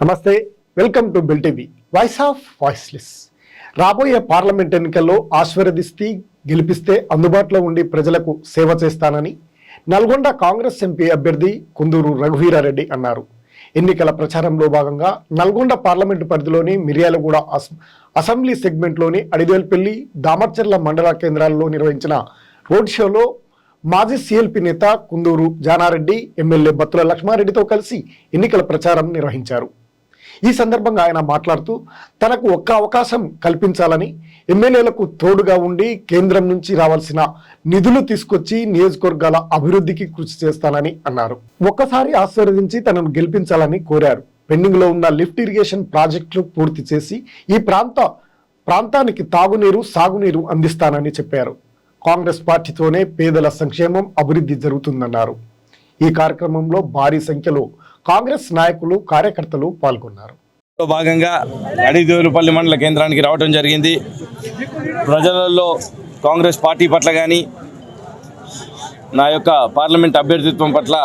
నమస్తే welcome to bill TV. Voice of voiceless రాబోయే parliament ఎన్నికల్లో ఆశీర్వదిస్తే గెలిపిస్తే అందుబాటులో ఉండి ప్రజలకు సేవ చేస్తానని నల్గొండ కాంగ్రెస్ ఎంపీ అభ్యర్థి కుందూరు రఘువీరారెడ్డి అన్నారు. ఎన్నికల ప్రచారంలో భాగంగా నల్గొండ పార్లమెంటు పరిధిలోని మిర్యాలగూడ అస అసెంబ్లీ సెగ్మెంట్లోని అడిదేల్పల్లి దామర్చర్ల మండల కేంద్రాల్లో నిర్వహించిన రోడ్ షోలో మాజీ సీఎల్పీ నేత కుందూరు జానారెడ్డి ఎమ్మెల్యే బత్తుల లక్ష్మారెడ్డితో కలిసి ఎన్నికల ప్రచారం నిర్వహించారు. ఈ సందర్భంగా ఆయన మాట్లాడుతూ తనకు ఒక్క అవకాశం కల్పించాలని ఎమ్మెల్యేలకు తోడుగా ఉండి కేంద్రం నుంచి రావాల్సిన నిధులు తీసుకొచ్చి నియోజకవర్గాల అభివృద్ధికి కృషి చేస్తానని అన్నారు. ఒక్కసారి ఆశీర్వదించి తనను గెలిపించాలని కోరారు. పెండింగ్లో ఉన్న లిఫ్ట్ ఇరిగేషన్ ప్రాజెక్టులు పూర్తి చేసి ఈ ప్రాంత ప్రాంతానికి తాగునీరు సాగునీరు అందిస్తానని చెప్పారు. కాంగ్రెస్ పార్టీతోనే పేదల సంక్షేమం అభివృద్ధి జరుగుతుందన్నారు. ఈ కార్యక్రమంలో భారీ సంఖ్యలో కాంగ్రెస్ నాయకులు కార్యకర్తలు పాల్గొన్నారు. భాగంగా అడిదేవులపల్లి మండల కేంద్రానికి రావడం జరిగింది. ప్రజలలో కాంగ్రెస్ పార్టీ పట్ల కానీ నా యొక్క పార్లమెంట్ అభ్యర్థిత్వం పట్ల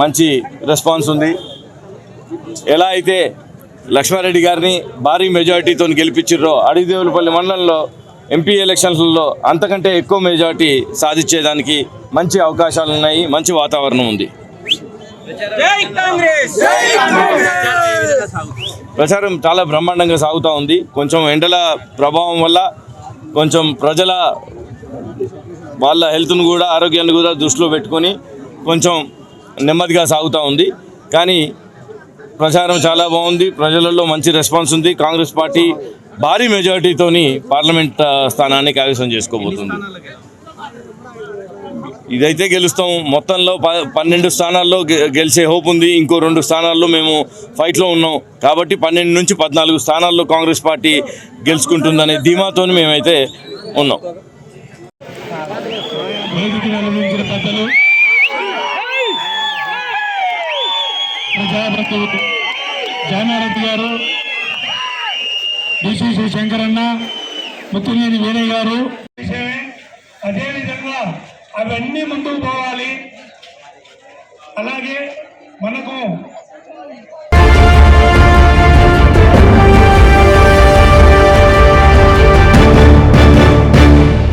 మంచి రెస్పాన్స్ ఉంది. ఎలా అయితే లక్ష్మారెడ్డి గారిని భారీ మెజారిటీతో గెలిపించారో అడిదేవులపల్లి మండలంలో ఎంపీ ఎలక్షన్లలో అంతకంటే ఎక్కువ మెజారిటీ సాధించేదానికి మంచి అవకాశాలు ఉన్నాయి మంచి వాతావరణం ఉంది. ప్రచారం చాలా బ్రహ్మాండంగా సాగుతూ ఉంది. కొంచెం ఎండల ప్రభావం వల్ల కొంచెం ప్రజల వాళ్ళ హెల్త్ను కూడా ఆరోగ్యాన్ని కూడా దృష్టిలో పెట్టుకొని కొంచెం నెమ్మదిగా సాగుతూ ఉంది. కానీ ప్రచారం చాలా బాగుంది. ప్రజలలో మంచి రెస్పాన్స్ ఉంది. కాంగ్రెస్ పార్టీ భారీ మెజారిటీతోని పార్లమెంట్ స్థానాన్ని కైవసం చేసుకోబోతుంది. ఇదైతే గెలుస్తాం. మొత్తంలో ప పన్నెండు స్థానాల్లో గెలిచే హోప్ ఉంది. ఇంకో రెండు స్థానాల్లో మేము ఫైట్లో ఉన్నాం. కాబట్టి పన్నెండు నుంచి పద్నాలుగు స్థానాల్లో కాంగ్రెస్ పార్టీ గెలుచుకుంటుందనే ధీమాతో మేమైతే ఉన్నాం. జానారెడ్డి గారు డిసిసి శంకరన్న ముత్తునేని వీరయ్య గారు. అవన్నీ ముందుకు పోవాలి. అలాగే మనకు